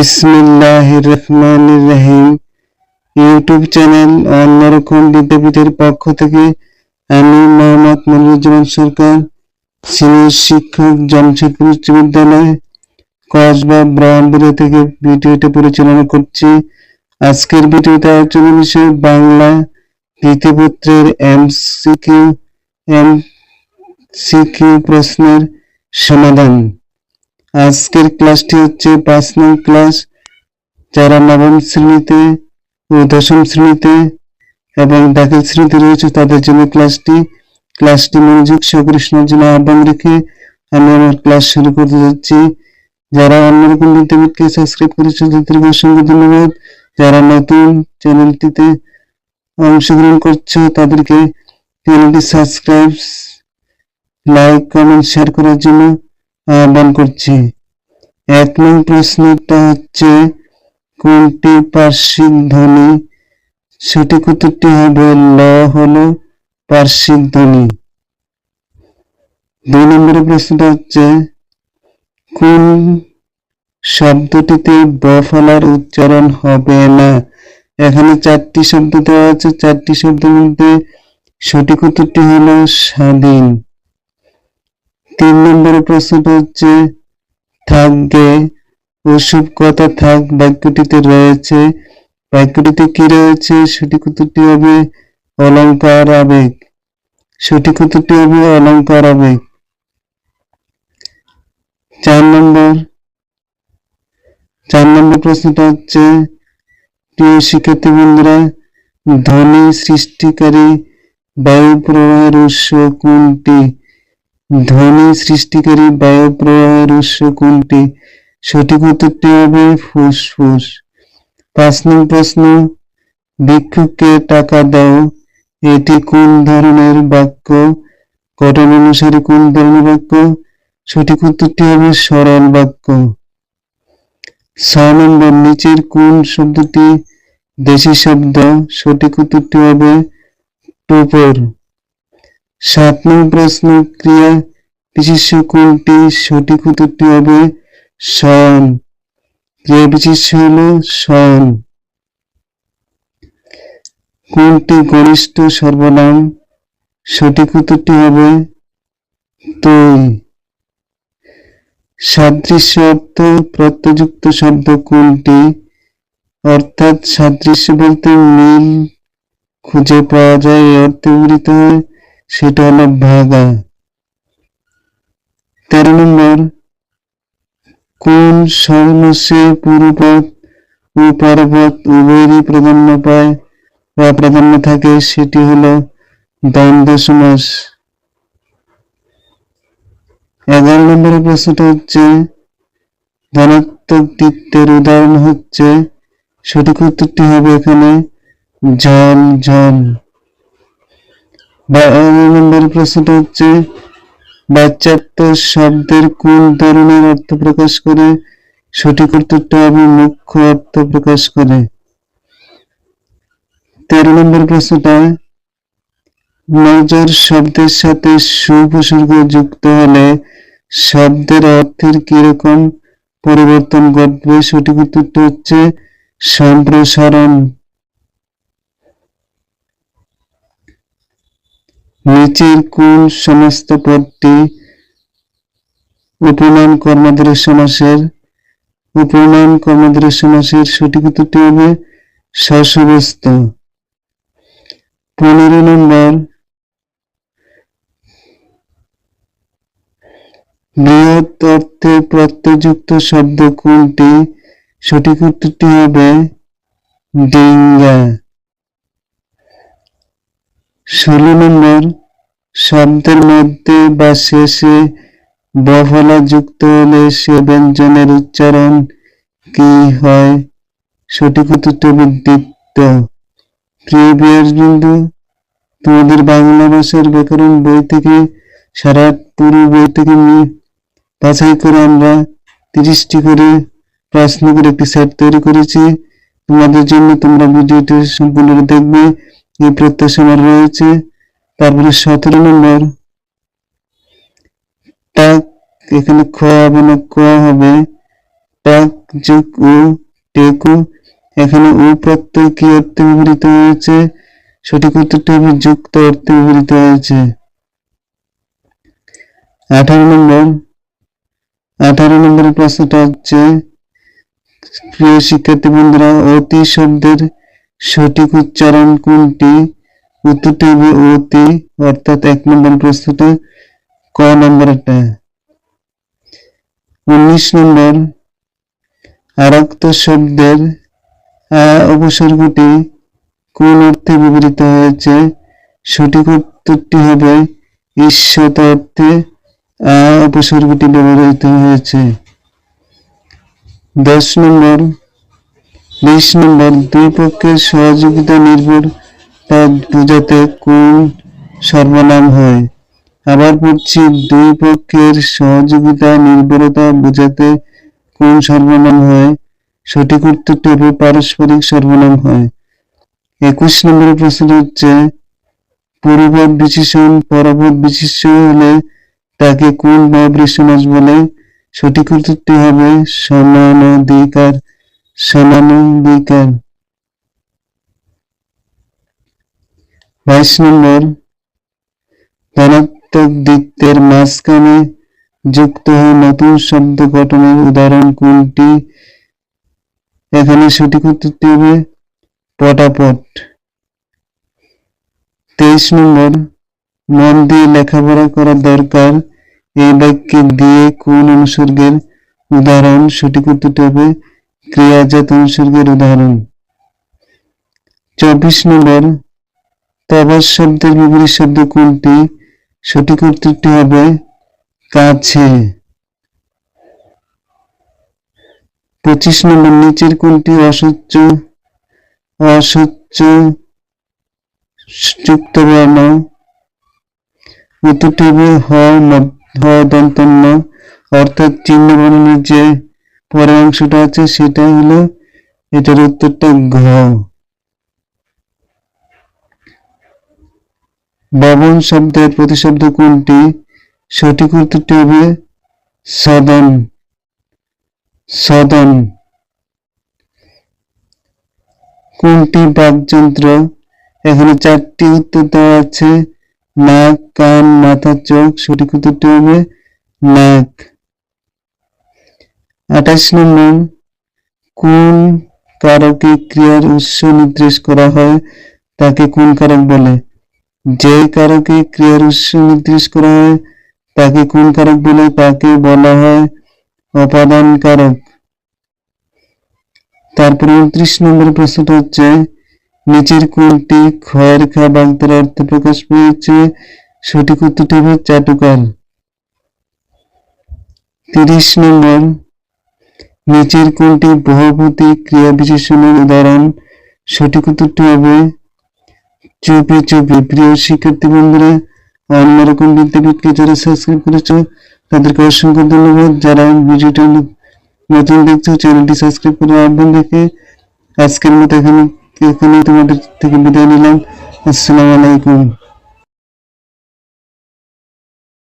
বিসমিল্লাহ রহমান রহিম। YouTube channel অন্যরকম বিদ্যাপীঠের পক্ষ থেকে আমি মোহাম্মদ মনিরুজ্জামান সরকার, সিনিয়র শিক্ষক, জামশেদপুর উচ্চ বিদ্যালয়, কসবা ব্রাহ্মণবাড়িয়া থেকে ভিডিওটা পরিচালনা করছি। আজকের ভিডিওতে আলোচনার বিষয় বাংলা দ্বিতীয় পত্রের এমসিকিউ এমসিকিউ প্রশ্নের সমাধান। আজকের ক্লাসটি হচ্ছে পাঁচ নং ক্লাস যারা নবম শ্রেণীতে ও দশম শ্রেণীতে এবং দাখিল শ্রেণীতে রয়েছে। তাদের জন্য ক্লাসটি ক্লাসটি মনোযোগ সহকারে জন্য আহ্বান রেখে আমি আমার ক্লাস শুরু করতে যাচ্ছি। যারা অন্যরকম বিদ্যাপীঠকে সাবস্ক্রাইব করেছে তাদেরকে অসংখ্য ধন্যবাদ। যারা নতুন চ্যানেলটিতে অংশগ্রহণ করছ, তাদেরকে চ্যানেলটি সাবস্ক্রাইব লাইক কমেন্ট শেয়ার করার জন্য আহ্বান করছি। এক নং প্রশ্নটা হচ্ছে, কোনটি পার্শ্বিক ধ্বনি? সঠিক উত্তরটি হবে ল হলো পার্শ্বিক ধ্বনি। দুই নম্বরের প্রশ্নটা হচ্ছে, কোন শব্দটিতে ব ফলার উচ্চারণ হবে না? এখানে চারটি শব্দ দেওয়া আছে, চারটি শব্দের মধ্যে সঠিক উত্তরটি হলো স্বাধীন। তিন নম্বরের প্রশ্নটা হচ্ছে থাকবে ওসব কথা থাক, বাক্যটিতে রয়েছে। বাক্যটিতে কি রয়েছে? সঠিক উত্তরটি হবে অলংকার আবেগ। সঠিক উত্তরটি হবে অলংকার আবেগ। চার নম্বর চার নম্বর প্রশ্নটা হচ্ছে, প্রিয় শিক্ষার্থী বন্ধুরা, ধ্বনি সৃষ্টিকারী বায়ু প্রবাহের উৎস কোনটি? ধ্বনি সৃষ্টিকারী বায়ু প্রবাহের উৎস কোনটি? সঠিক উত্তরটি হবে ফুসফুস। পাঁচ নং প্রশ্ন। ভিক্ষুককে টাকা দাও। এটি কোন ধরনের বাক্য? গঠন অনুসারে কোন ধরনের বাক্য? সঠিক উত্তরটি হবে সরল বাক্য। ছয় নম্বর, নিচের কোন শব্দটি দেশি শব্দ? সঠিক উত্তরটি হবে টোপর। সাত নং প্রশ্ন, ক্রিয়া বিশেষ্য কোনটি? সঠিক উত্তরটি হবে শয়ন ক্রিয়া বিশেষ্য হল শয়ন কোনটি ঘনিষ্ঠ সর্বনাম? সঠিক উত্তরটি হবে তুই সাদৃশ্য অর্থ, প্রত্যযুক্ত শব্দ কোনটি? অর্থাৎ সাদৃশ্য বলতে মিল খুঁজে পাওয়া যায় অর্থে ব্যবহৃত হয় সেটা হলো ভাগা তেরো নম্বর, কোন সর্বস্বে পূর্বপদ ও পরপদ উভয়েরই প্রাধান্য পায় বা প্রাধান্য থাকে সেটি হলো দ্বন্দ্ব সমাস এগারো নম্বরের প্রশ্নটা হচ্ছে ধনাত্মক দ্বিত্বের উদাহরণ হচ্ছে, সঠিক উত্তরটি হবে এখানে জল জল বারো নম্বরের প্রশ্নটা হচ্ছে বাচ্চাত্ব শব্দের কোন ধরনের অর্থ প্রকাশ করে? সঠিক উত্তরটা হবে মুখ্য অর্থ প্রকাশ করে। তেরো নম্বর প্রশ্নটা, নজর শব্দের সাথে সুপসর্গ যুক্ত হলে শব্দের অর্থের কীরকম পরিবর্তন ঘটবে? সঠিক উত্তরটা হচ্ছে সম্প্রসারণ। নিচের কোন সমস্ত পদটি উপনাম কর্মধারয় সমাসের উপনাম কর্মধারয় সমাসের সঠিক উত্তরটি হবে শশবস্ত পনেরো নম্বর। বৃহৎ অর্থে প্রত্যযুক্ত শব্দ কোনটি সঠিক উত্তরটি হবে ডিঙ্গা। ষোলো নম্বর শব্দের মধ্যে বা শেষে বফলা যুক্ত হলে সে ব্যঞ্জনের উচ্চারণ কি হয়? সঠিক উত্তরটি প্রিয় তোমাদের বাংলা ভাষার ব্যাকরণ বই থেকে, সারা পুরো বই থেকে বাছাই করে আমরা তিরিশটি করে প্রশ্ন করে একটি সেট তৈরি করেছি। তোমাদের জন্য তোমরা ভিডিওটি সম্পূর্ণ দেখবে। এই প্রত্যাশা আমার রয়েছে। তারপরে সতেরো নম্বর। টাক এখানে খ হবে না ক হবে। টাক যোগ ও টেকু। এখানে ও প্রত্যয় কি অর্থে ব্যবহৃত হয়েছে? সঠিক উত্তরটি হবে যুক্ত অর্থে ব্যবহৃত হয়েছে। আঠারো নম্বর। আঠারো নম্বরের প্রশ্নটা হচ্ছে, প্রিয় শিক্ষার্থী বন্ধুরা, অতি শব্দের সঠিক উচ্চারণ কোনটি? উত্তরটি হবে অর্থাৎ এক নম্বর প্রশ্নটা ক নম্বর নম্বরটা? উনিশ নম্বর, আরক্ত শব্দের, আ উপসর্গটি কোন অর্থে ব্যবহৃত হয়েছে? সঠিক উত্তরটি হবে ঈশ্বত অর্থে আ উপসর্গটি ব্যবহৃত হয়েছে। দশ নম্বর বিশ নম্বর দুই পক্ষের সহযোগিতা নির্ভর তা বোঝাতে কোন সর্বনাম হয়? আবার পড়ছি দুই পক্ষের সহযোগিতা নির্ভরতা বোঝাতে কোন সর্বনাম হয়? সঠিক উত্তরটি হবে পারস্পরিক সর্বনাম হয়। একুশ নম্বরের প্রশ্ন হচ্ছে পূর্বপদ বিশেষণ পরপদ বিশেষ্য হলে তাকে কোন সমাস বলে? সঠিক উত্তরটি হবে সমানাধিকার সমানাধিকার বাইশ নম্বর, ধনাত্মক দিকের মাঝখানে যুক্ত হয়ে নতুন শব্দ গঠনের উদাহরণ কোনটি? এখানে সঠিক উত্তরটি হবে পটাপট। তেইশ নম্বর, মন দিয়ে লেখাপড়া করা দরকার। এই বাক্যে দিয়ে কোন অনুসর্গের উদাহরণ সঠিক উত্তরটি হবে ক্রিয়াজাত অনুসর্গের উদাহরণ। চব্বিশ নম্বর তবাস শব্দের বিপরীত শব্দ কোনটি? সঠিক উত্তরটি হবে কাছে। পঁচিশ নম্বর, নিচের কোনটি অসহ্য অসহ্য যুক্ত বর্ণ। উত্তরটি হবে হ দন্তন্য, অর্থাৎ চিহ্ন বর্ণের যে পরের অংশটা আছে সেটা হলো এটার উত্তরটা ঘ। ভবন শব্দের প্রতিশব্দ কোনটি? সঠিক উত্তরটি হবে সদন। সদন। কোনটি বাকযন্ত্র? এখানে চারটি উত্তর দেওয়া আছে, নাক, কান, মাথা, চোখ। সঠিক উত্তরটি হবে নাক। আঠাশ নম্বর কোন কারকে ক্রিয়ার উৎস নির্দেশ করা হয়, তাকে কোন কারক বলে? যে কারকে ক্রিয়ার উৎস নির্দেশ করা হয়, তাকে কোন কারক বলে? তাকে বলা হয় অপাদান কারক। তারপরে উনত্রিশ নম্বর প্রশ্নটা হচ্ছে, নিচের কোনটি ক্ষয়ের খা বাগদার অর্থে প্রকাশ পেয়েছে? সঠিক উত্তরটি হবে চাটুকার। তিরিশ নম্বর নিচের কোনটি বহুপতি ক্রিয়া বিশেষণের উদাহরণ। সঠিক উত্তরটি হবে চুপি চুপি। প্রিয় শিক্ষার্থী বন্ধুরা অন্যরকম বিদ্যাপীঠকে যারা সাবস্ক্রাইব করেছ, তাদেরকে অসংখ্য ধন্যবাদ। যারা ভিডিওটা নতুন দেখছ, চ্যানেলটি সাবস্ক্রাইব করে আহ্বান দেখে। আজকের মতো এখানে এখানে তোমাদের থেকে বিদায় নিলাম। আসসালামু আলাইকুম।